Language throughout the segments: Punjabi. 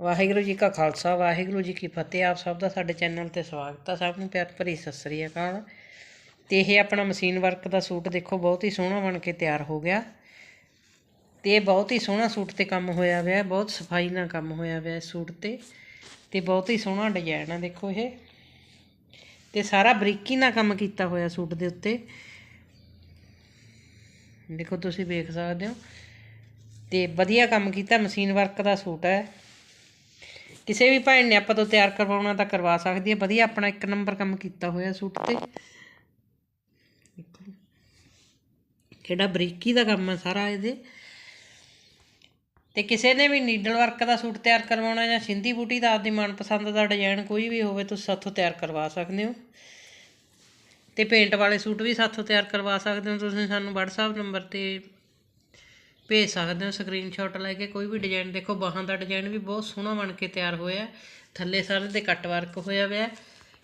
ਵਾਹਿਗੁਰੂ ਜੀ ਕਾ ਖਾਲਸਾ, ਵਾਹਿਗੁਰੂ ਜੀ ਕੀ ਫਤਿਹ। ਆਪ ਸਭ ਦਾ ਸਾਡੇ ਚੈਨਲ ਤੇ ਸਵਾਗਤ ਆ। ਸਭ ਨੂੰ ਪਿਆਰ ਭਰੀ ਸਤਿ ਸ੍ਰੀ ਅਕਾਲ। ਤੇ ਇਹ ਆਪਣਾ ਮਸ਼ੀਨ ਵਰਕ ਦਾ ਸੂਟ ਦੇਖੋ, ਬਹੁਤ ਹੀ ਸੋਹਣਾ ਬਣ ਕੇ ਤਿਆਰ ਹੋ ਗਿਆ। ਤੇ ਇਹ ਬਹੁਤ ਹੀ ਸੋਹਣਾ ਸੂਟ ਤੇ ਕੰਮ ਹੋਇਆ ਹੋਇਆ ਬਹੁਤ ਸਫ਼ਾਈ ਨਾਲ ਕੰਮ ਹੋਇਆ ਹੋਇਆ ਇਸ ਸੂਟ ਤੇ। ਤੇ ਬਹੁਤ ਹੀ ਸੋਹਣਾ ਡਿਜ਼ਾਈਨ ਆ ਦੇਖੋ ਇਹ। ਤੇ ਸਾਰਾ ਬਰੀਕੀ ਨਾਲ ਕੰਮ ਕੀਤਾ ਹੋਇਆ ਸੂਟ ਦੇ ਉੱਤੇ। ਦੇਖੋ ਤੁਸੀਂ ਵੇਖ ਸਕਦੇ ਹੋ। ਤੇ ਵਧੀਆ ਕੰਮ ਕੀਤਾ ਮਸ਼ੀਨ ਵਰਕ ਦਾ ਸੂਟ ਹੈ। ਕਿਸੇ ਵੀ ਭੈਣ ਨੇ ਆਪਾਂ ਤੋਂ ਤਿਆਰ ਕਰਵਾਉਣਾ ਤਾਂ ਕਰਵਾ ਸਕਦੀ ਹੈ ਵਧੀਆ ਆਪਣਾ ਇੱਕ ਨੰਬਰ ਕੰਮ ਕੀਤਾ ਹੋਇਆ ਸੂਟ ਤੇ। ਦੇਖੋ। ਕਿਹੜਾ ਬਰੀਕੀ ਦਾ ਕੰਮ ਹੈ ਸਾਰਾ ਇਹਦੇ। ਤੇ ਕਿਸੇ ਨੇ ਵੀ ਨੀਡਲ ਵਰਕ ਦਾ ਸੂਟ ਤਿਆਰ ਕਰਵਾਉਣਾ ਜਾਂ ਸਿੰਧੀ ਬੂਟੀ ਦਾ ਆਪਦੀ ਮਨਪਸੰਦ ਦਾ ਡਿਜ਼ਾਈਨ ਕੋਈ ਵੀ ਹੋਵੇ, ਤੁਸੀਂ ਸਾਥੋਂ ਤਿਆਰ ਕਰਵਾ ਸਕਦੇ ਹੋ। ਤੇ ਪੇਂਟ ਵਾਲੇ ਸੂਟ ਵੀ ਸਾਥੋਂ ਤਿਆਰ ਕਰਵਾ ਸਕਦੇ ਹੋ ਤੁਸੀਂ ਸਾਨੂੰ WhatsApp ਨੰਬਰ ਤੇ ਭੇਜ ਸਕਦੇ ਹੋ ਸਕਰੀਨਸ਼ਾਟ ਲੈ ਕੇ, ਕੋਈ ਵੀ ਡਿਜ਼ਾਈਨ ਦੇਖੋ, ਬਾਹਾਂ ਦਾ ਡਿਜ਼ਾਈਨ ਵੀ ਬਹੁਤ ਸੋਹਣਾ ਬਣ ਕੇ ਤਿਆਰ ਹੋਇਆ ਥੱਲੇ ਸਾਰੇ ਤੇ ਕੱਟ ਵਰਕ ਹੋਇਆ ਹੋਇਆ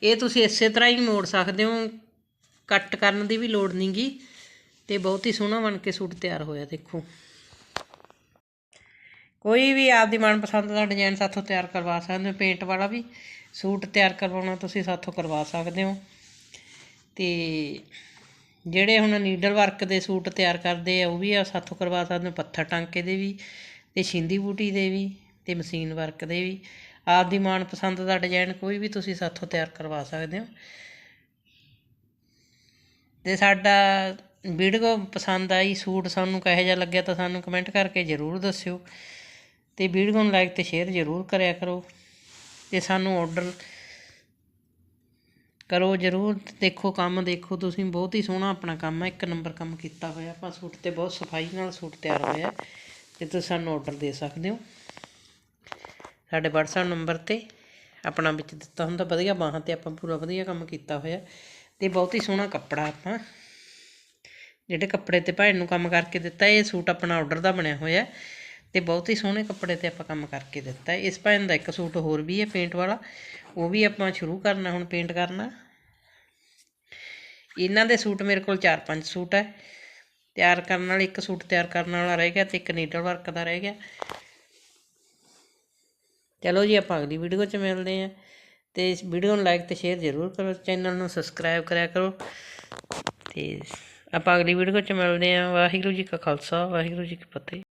ਇਹ ਤੁਸੀਂ ਇਸੇ ਤਰ੍ਹਾਂ ਹੀ ਮੋੜ ਸਕਦੇ ਹੋ ਕੱਟ ਕਰਨ ਦੀ ਵੀ ਲੋੜ ਨਹੀਂਗੀ ਤੇ ਬਹੁਤ ਹੀ ਸੋਹਣਾ ਬਣ ਕੇ ਸੂਟ ਤਿਆਰ ਹੋਇਆ, ਦੇਖੋ। ਕੋਈ ਵੀ ਆਪਦੀ ਮਨਪਸੰਦ ਦਾ ਡਿਜ਼ਾਈਨ ਸਾਥੋਂ ਤਿਆਰ ਕਰਵਾ ਸਕਦੇ ਹੋ ਪੇਂਟ ਵਾਲਾ ਵੀ। ਸੂਟ ਤਿਆਰ ਕਰਵਾਉਣਾ ਤੁਸੀਂ ਸਾਥੋਂ ਕਰਵਾ ਸਕਦੇ ਹੋ। ਤੇ ਜਿਹੜੇ ਹੁਣ ਨੀਡਲ ਵਰਕ ਦੇ ਸੂਟ ਤਿਆਰ ਕਰਦੇ ਆ, ਉਹ ਵੀ ਆ ਸਾਥੋਂ ਕਰਵਾ ਸਕਦੇ ਹੋ। ਪੱਥਰ ਟਾਂਕੇ ਦੇ ਵੀ, ਤੇ ਛਿੰਦੀ ਬੂਟੀ ਦੇ ਵੀ, ਤੇ ਮਸ਼ੀਨ ਵਰਕ ਦੇ ਵੀ। ਆਪਦੀ ਮਨਪਸੰਦ ਦਾ ਡਿਜ਼ਾਈਨ ਕੋਈ ਵੀ ਤੁਸੀਂ ਸਾਥੋਂ ਤਿਆਰ ਕਰਵਾ ਸਕਦੇ ਹੋ। ਤੇ ਸਾਡਾ ਵੀਡੀਓ ਪਸੰਦ ਆਈ, ਸੂਟ ਸਾਨੂੰ ਕਿਹੋ ਜਿਹਾ ਲੱਗਿਆ ਤਾਂ ਸਾਨੂੰ ਕਮੈਂਟ ਕਰਕੇ ਜ਼ਰੂਰ ਦੱਸਿਓ। ਤੇ ਵੀਡੀਓ ਨੂੰ ਲਾਈਕ ਤੇ ਸ਼ੇਅਰ ਜ਼ਰੂਰ ਕਰਿਆ ਕਰੋ। ਤੇ ਸਾਨੂੰ ਆਰਡਰ ਕਰੋ ਜ਼ਰੂਰ, ਦੇਖੋ ਕੰਮ, ਦੇਖੋ ਤੁਸੀਂ ਬਹੁਤ ਹੀ ਸੋਹਣਾ ਆਪਣਾ ਕੰਮ ਹੈ, ਇੱਕ ਨੰਬਰ ਕੰਮ ਕੀਤਾ ਹੋਇਆ, ਆਪਾਂ ਸੂਟ ਤੇ ਬਹੁਤ ਸਫ਼ਾਈ ਨਾਲ ਸੂਟ ਤਿਆਰ ਹੋਇਆ ਤੇ ਤੁਸੀਂ ਸਾਨੂੰ ਆਰਡਰ ਦੇ ਸਕਦੇ ਹੋ। ਸਾਡੇ WhatsApp ਨੰਬਰ ਤੇ ਆਪਣਾ ਵਿੱਚ ਦਿੱਤਾ ਹੁੰਦਾ, ਵਧੀਆ ਬਾਹਾਂ ਤੇ ਆਪਾਂ ਪੂਰਾ ਵਧੀਆ ਕੰਮ ਕੀਤਾ ਹੋਇਆ ਤੇ ਬਹੁਤ ਹੀ ਸੋਹਣਾ ਕੱਪੜਾ ਆਪਾਂ, ਜਿਹੜੇ ਕੱਪੜੇ ਤੇ ਭਾਈ ਨੂੰ ਕੰਮ ਕਰਕੇ ਦਿੱਤਾ, ਇਹ ਸੂਟ ਆਪਣਾ ਆਰਡਰ ਦਾ ਬਣਿਆ ਹੋਇਆ। ਤੇ ਬਹੁਤ ਹੀ ਸੋਹਣੇ ਕੱਪੜੇ ਤੇ ਆਪਾਂ ਕੰਮ ਕਰਕੇ ਦਿੱਤਾ ਇਸ ਭੈਣ ਦਾ ਇੱਕ ਸੂਟ ਹੋਰ ਵੀ ਹੈ ਪੇਂਟ ਵਾਲਾ। ਉਹ ਵੀ ਆਪਾਂ ਸ਼ੁਰੂ ਕਰਨਾ, ਹੁਣ ਪੇਂਟ ਕਰਨਾ। ਇਹਨਾਂ ਦੇ ਸੂਟ ਮੇਰੇ ਕੋਲ 4-5 ਸੂਟ ਹੈ। ਤਿਆਰ ਕਰਨ ਵਾਲਾ ਇੱਕ ਸੂਟ ਤਿਆਰ ਕਰਨ ਵਾਲਾ ਰਹਿ ਗਿਆ ਤੇ ਇੱਕ ਨੀਡਲ ਵਰਕ ਦਾ ਰਹਿ ਗਿਆ। ਚਲੋ ਜੀ, ਆਪਾਂ ਅਗਲੀ ਵੀਡੀਓ 'ਚ ਮਿਲਦੇ ਹਾਂ। ਤੇ ਇਸ ਵੀਡੀਓ ਨੂੰ ਲਾਈਕ ਤੇ ਸ਼ੇਅਰ ਜ਼ਰੂਰ ਕਰੋ। ਚੈਨਲ ਨੂੰ ਸਬਸਕ੍ਰਾਈਬ ਕਰਿਆ ਕਰੋ। ਤੇ ਆਪਾਂ ਅਗਲੀ ਵੀਡੀਓ 'ਚ ਮਿਲਦੇ ਹਾਂ। ਵਾਹਿਗੁਰੂ ਜੀ ਕਾ ਖਾਲਸਾ, ਵਾਹਿਗੁਰੂ ਜੀ ਕੀ ਫਤਿਹ।